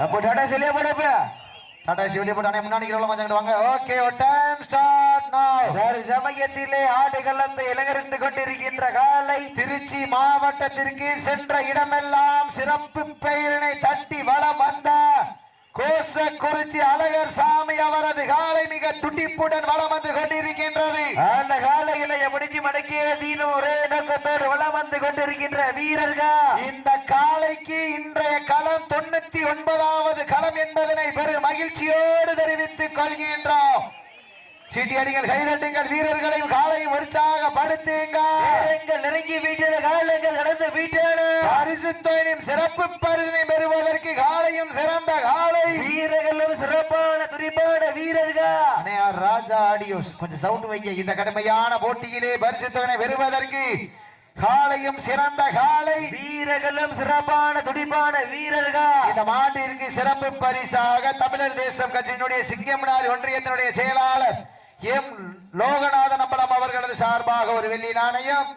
அப்போ டாடா சிலையா போடப்ப டாடா சிவலி போட்டு அண்ணே முன்னாடி கொஞ்சம் வாங்க. Okay time start now sir சமயத்திலே ஆடுகளத்தை இலங்கரித்து கொண்டிருக்கின்ற காலை திருச்சி மாவட்டத்திற்கு சென்ற இடமெல்லாம் சிறப்பு பெயரினை தட்டி வளம் வந்த கோசக்குறிச்சி அழகர் சாமி அவரது காலை மிக துடிப்புடன் வளம் வந்து கொண்டிருக்கின்றது. அந்த காலையில முடிஞ்சு மடக்கிய தீனும் ஒரே நோக்கத்தோடு வளம் வந்து கொண்டிருக்கின்ற வீரர்கள். இந்த காளைக்கு இன்றைய களம் தொண்ணூத்தி ஒன்பதாவது களம் என்பதனை பெரும் மகிழ்ச்சியோடு தெரிவித்துக் கொள்கின்றோம். சீட்டியடிகள் கைதட்டுங்கள் வீரர்களையும் காலையும் உற்சாகப்படுத்துங்கள் எங்கள் நெருங்கி வீட்டில காலங்கள் நடந்து வீட்டாளு பரிசு தொழிலும் சிறப்பு பரிசினை பெறுவதற்கு காலையும் சிறந்த காலை. வீரர்களும் சிறப்பான துடிப்பான வீரர்கள். ராஜா ஆடியோஸ். கொஞ்சம் சவுண்ட் வைங்க. இந்த கடுமையான போட்டியிலே பரிசு தொகை பெறுவதற்கு காலையும் சிறந்த காலை வீரர்களும் சிறப்பான துடிப்பான வீரர்கள். இந்த மாட்டிற்கு சிறப்பு பரிசாக தமிழர் தேசம் கட்சியினுடைய சிங்கம்னார் ஒன்றியத்தினுடைய செயலாளர் எம் லோகநாதன் அம்பலம் அவர்களது சார்பாக ஒரு வெள்ளி நாணயம்.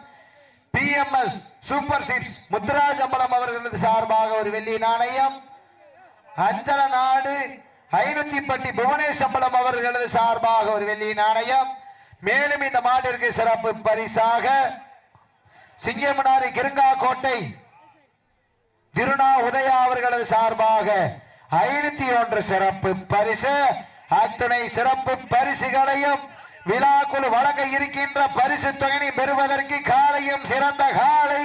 PMS super chips Muthuraj Ambalam அவர்களது சார்பாக ஒரு வெள்ளி நாணயம். அஞ்சல நாடு ஐநூத்தி பட்டி புவனேஷ் அம்பலம் அவர்களது சார்பாக ஒரு வெள்ளி நாணயம். மேலும் இந்த மாட்டிற்கு சிறப்பு பரிசாக சிங்கமனாரி கிருங்கா கோட்டை திருநா உதயா அவர்களது சார்பாக ஐநூத்தி ஒன்று சிறப்பு பரிசு. அத்துணை சிறப்பு பரிசுகளையும் விழாக்குழு வழங்க இருக்கின்ற பரிசு தொகையை பெறுவதற்கு காலையும் சிறந்த காலை.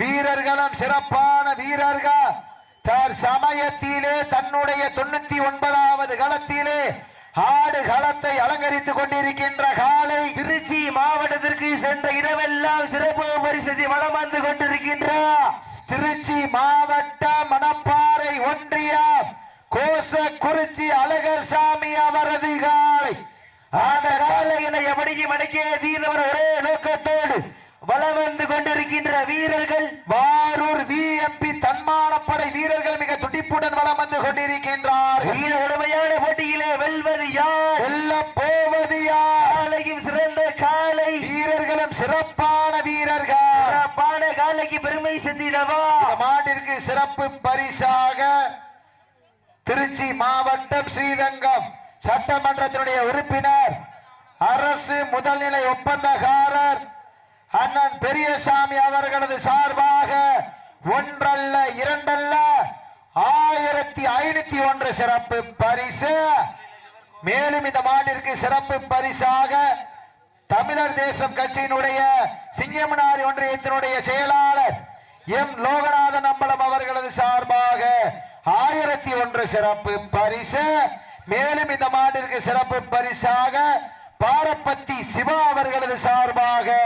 வீரர்களும் சிறப்பான வீரர்கள். தர் சமயத்திலே தன்னுடைய தொண்ணூத்தி ஒன்பதாவது களத்திலே ஆடு களத்தை அலங்கரித்துக் கொண்டிருக்கின்ற கால திருச்சி மாவட்டத்திற்கு சென்ற இடமெல்லாம் சிறப்பு பரிசு வளம் வந்து கொண்டிருக்கின்றார் திருச்சி மாவட்ட மணப்பாறை ஒன்றியம் கோசக்குறிச்சி அழகர் சாமி அவரது காலை. அந்த காலையில எப்படிக்கு மடக்கிய தீனவர் ஒரே நோக்கத்தோடு வளம் வந்து கொண்டிருக்கின்ற வீரர்கள் வாரூர் விஎம்பி தன்மானப்படை வீரர்கள் மிக துடிப்புடன் வலம் வந்து கொண்டிருக்கின்றார் வீர உடமையான போட்டியிலே வெல்வது யார்? வெல்ல போவது யார்? வீரர்களும் சிறப்பான வீரர்கள். சிறப்பான காலைக்கு பெருமை செந்திடவா? இந்த மாட்டிற்கு சிறப்பு பரிசாக திருச்சி மாவட்டம் ஸ்ரீரங்கம் சட்டமன்றத்தினுடைய உறுப்பினர் அரசு முதல்நிலை ஒப்பந்தக்காரர் அண்ணன் பெரியசாமி அவர்களது சார்பாக ஒன்றல்ல இரண்டல்ல ஆயிரத்தி ஐநூத்தி ஒன்று சிறப்பு பரிசு. மேலும் இந்த மாட்டிற்கு சிறப்பு பரிசாக தமிழர் தேசம் கட்சியினுடைய சிங்கமனாரி ஒன்றியத்தினுடைய செயலாளர் எம் லோகநாதன் அம்பலம் அவர்களது சார்பாக ஆயிரத்தி ஒன்று சிறப்பு பரிசு. மேலும் இந்த மாட்டிற்கு சிறப்பு பரிசாக பாரப்பத்தி சிவா அவர்களது சார்பாக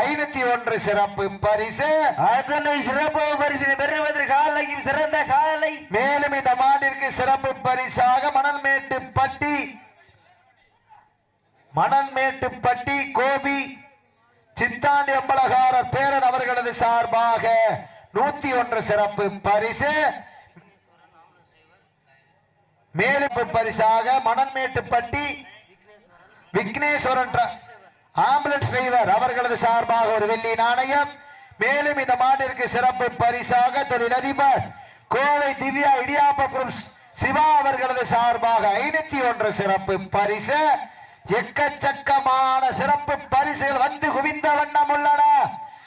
ஐநூத்தி ஒன்று சிறப்பு பரிசு. அதனை சிறப்பு பரிசு பெறுவதற்கு சிறந்த காலை. மேலும் இந்த மாட்டிற்கு சிறப்பு பரிசாக மணல்மேட்டு பட்டி மணன்மேட்டுப்பட்டி கோபி சித்தாண்டி அம்பலகாரர் பேரன் அவர்களது சார்பாக நூத்தி ஒன்று சிறப்பு பரிசு. மேலும் பரிசாக மணன்மேட்டுப்பட்டி விக்னேஸ்வரன் ஆம்புலன்ஸ் டிரைவர் அவர்களது சார்பாக ஒரு வெள்ளி நாணயம். மேலும் இந்த மாட்டிற்கு சிறப்பு பரிசாக தொழிலதிபர் கோவை திவ்யா இடியாப்ப சிவா அவர்களது சார்பாக ஐநூத்தி ஒன்று சிறப்பு பரிசு. எக்கச்சக்கமான சிறப்பு பரிசுகள் வந்து குவிந்த வண்ணம் உள்ளன.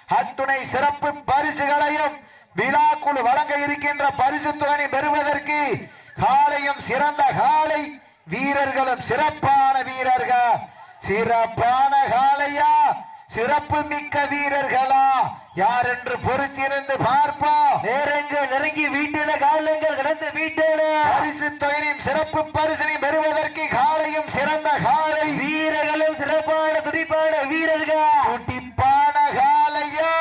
அத்துணை சிறப்பு பரிசுகளையும் விழாக்குழு வழங்க இருக்கின்ற பரிசு தொகை பெறுவதற்கு காலையும் சிறந்த காலை வீரர்களும் சிறப்பான வீரர்கள். சிறப்பான காலையா? சிறப்பு மிக்க வீரர்களா? யார் என்று பொறுத்திருந்து பார்ப்போம் நேரங்கள் நெருங்கி வீட்டில காலங்கள் கடந்து வீட்டில பரிசு தொகையும் சிறப்பு பரிசினை பெறுவதற்கு காலையும் சிறந்த காலை. வீரர்களும் சிறப்பான துடிப்பான வீரர்கள் துடிப்பான காலையா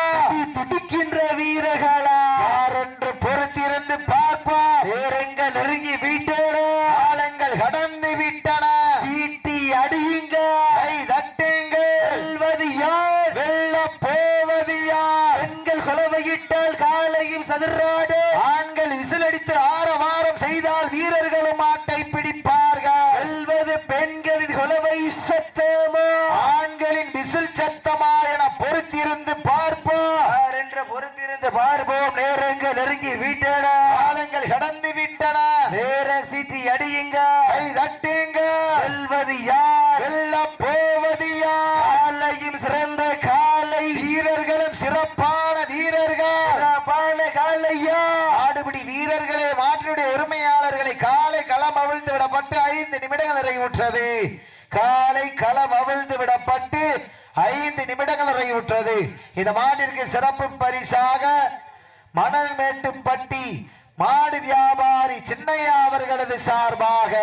துடிக்கின்ற வீரர்களா யார் என்று பொறுத்திருந்து பார்ப்போம் நேரங்கள் நெருங்கி வீட்டோட காலங்கள் கடந்து விட்டன சீட்டி அடியுங்க கை தட்டுங்கள் வெல்வது யார் வெல்ல போவது யார் பெண்கள் கொலவையிட்டால் காலையும் சதுராடு ஆண்கள் விசிலடித்து ஆரவாரம் செய்தால் வீரர்களும் ஆட்டை பிடிப்பார்கள் வெல்வது பெண்களின் கொலவை சத்தமா ஆண்களின் விசில் சத்தமா என பொறுத்திருந்து பார்ப்போம் யார் என்ற பொறுத்திருந்து பார்ப்போம் நேரங்கள் நெருங்கி வீட்டோட காலங்கள் கடந்து விட்டன நேர சீட்டி அடியுங்க கை தட்டுங்க வெல்வது யார் வெல்ல போவது யார் காலையும் சிறந்த காலை வீரர்களும் சிறப்பான வீரர்கள். சிறப்பான காலையா. ஆடுபிடி வீரர்களே மாற்றினுடைய உரிமையாளர்களை காலை களம் அவிழ்த்து விடப்பட்டு ஐந்து நிமிடங்கள் நிறைவுற்றது. காலை களம் அவிழ்த்து விடப்பட்டு ஐந்து நிமிடங்கள் நிறைவுற்றது. இந்த மாட்டிற்கு சிறப்பு பரிசாக மணல் மேட்டுப்பட்டி மாடு வியாபாரி சின்னையா அவர்களது சார்பாக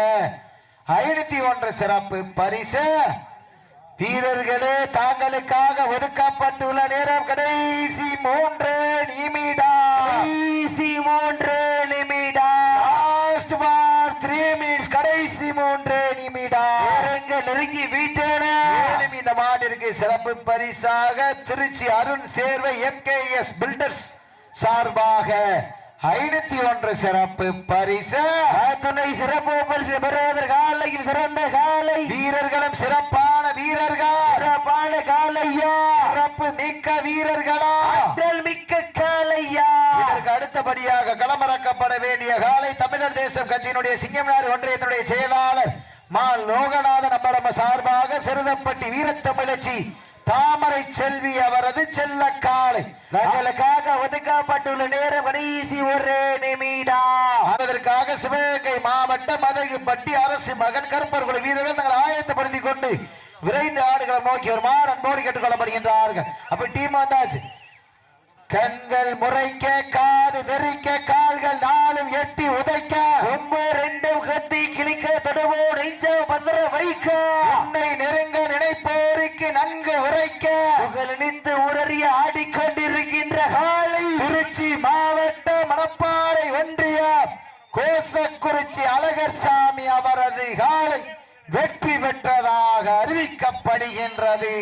ஐநூத்தி ஒன்று சிறப்பு பரிசு. வீரர்களே தாங்களுக்காக ஒதுக்கப்பட்டுள்ள நேரம் கடைசி மூன்று நிமிடம். கடைசி மூன்று நிமிடம். லாஸ்ட் ஃபார் த்ரீ மினிட்ஸ் கடைசி மூன்று நிமிடம். நேரங்கள் நெருங்கி விட்டன. மேலும் இந்த மாட்டிற்கு சிறப்பு பரிசாக திருச்சி அருண் சேர்வை எம்கேஎஸ் பில்டர்ஸ் சார்பாக ஐநூத்தி ஒன்று சிறப்பு பரிசு. துணை சிறப்பு பரிசு பெறுவதற்கு காலையும் சிறந்த காலை. வீரர்களும் சிறப்பான வீரர்கள். காலையா. சிறப்பு மிக்க வீரர்களா. ஆற்றல் மிக்க காலையா. இதற்கு அடுத்தபடியாக களமிறக்கப்பட வேண்டிய காலை தமிழர் தேசம் கட்சியினுடைய சிங்கம்னார் ஒன்றியத்தினுடைய செயலாளர் மா. லோகநாதன் அம்பரம சார்பாக சிறுதப்பட்டி வீரத்தமிழச்சி தாமரை செல்வி அவரது செல்ல காலை தங்களுக்காக ஒதுக்கப்பட்டுள்ள நேரம் கடைசி ஒரு நிமிடம். அதற்காக சிவகங்கை மாவட்ட மதகுப்பட்டி அரசு மகன் கருப்பர்குல வீரர்கள் தங்களை ஆயத்தப்படுத்திக் கொண்டு விரைந்து ஆடுகளை நோக்கி வருமாறு அன்போடு கேட்டுக்கொள்ளப்படுகின்றார்கள். அப்ப டீம் வந்தாச்சு. கண்கள் முறைக்க காது தெரிக்க கால்கள் நாளும் எட்டி உதைக்க. ரொம்ப ரெண்டும் கத்தி கிளிக்க தடுவோ நெஞ்ச பத்திர வைக்க. உன்னை நெருங்க நினைப்போருக்கு நன்கு உரைக்க. புகழ் நினைத்து உரறிய ஆடிக்கொண்டிருக்கின்ற காலை. திருச்சி மாவட்ட மணப்பாறை ஒன்றிய கோசக்குறிச்சி அழகர் சாமி அவரது காலை. வெற்றி பெற்றதாக அறிவிக்கப்படுகின்றது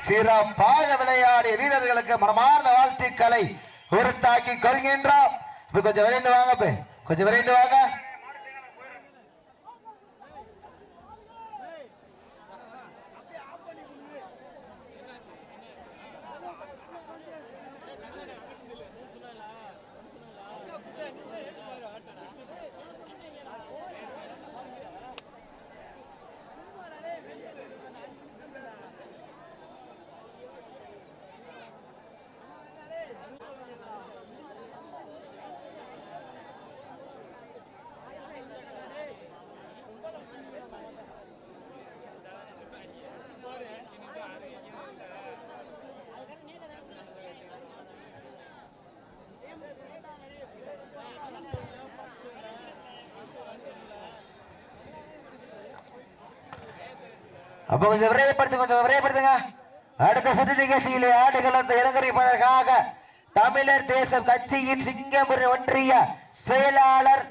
சிறப்பாக விளையாடிய வீரர்களுக்கு மனமார்ந்த வாழ்த்துக்களை உறுத்தாக்கி கொள்கின்றோம் இப்ப கொஞ்சம் விரைந்து வாங்க இப்ப. கொஞ்சம் விரைந்து வாங்க அப்ப கொஞ்சம் விரைவுபடுத்து கொஞ்சம் விரைவுபடுத்துங்க. அடுத்த சுற்று நிகழ்ச்சியில் ஆடுகளத்தை இறங்கரிப்பதற்காக தமிழர் தேசம் கட்சியின் சிங்கப்பூர் ஒன்றிய செயலாளர்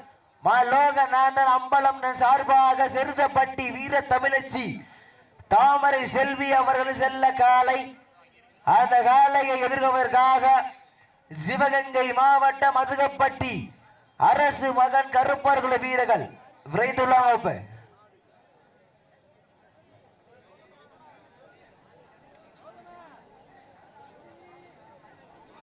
லோகநாதன் அம்பலம் சார்பாக செருதப்பட்டி வீர தமிழச்சி தாமரை செல்வி அவர்கள் செல்ல காலை அந்த காலையை எதிர்கொள்வதற்காக சிவகங்கை மாவட்டம் மதுகப்பட்டி அரசு மகன் கருப்பர்குல வீரர்கள் விரைந்துள்ளாங்க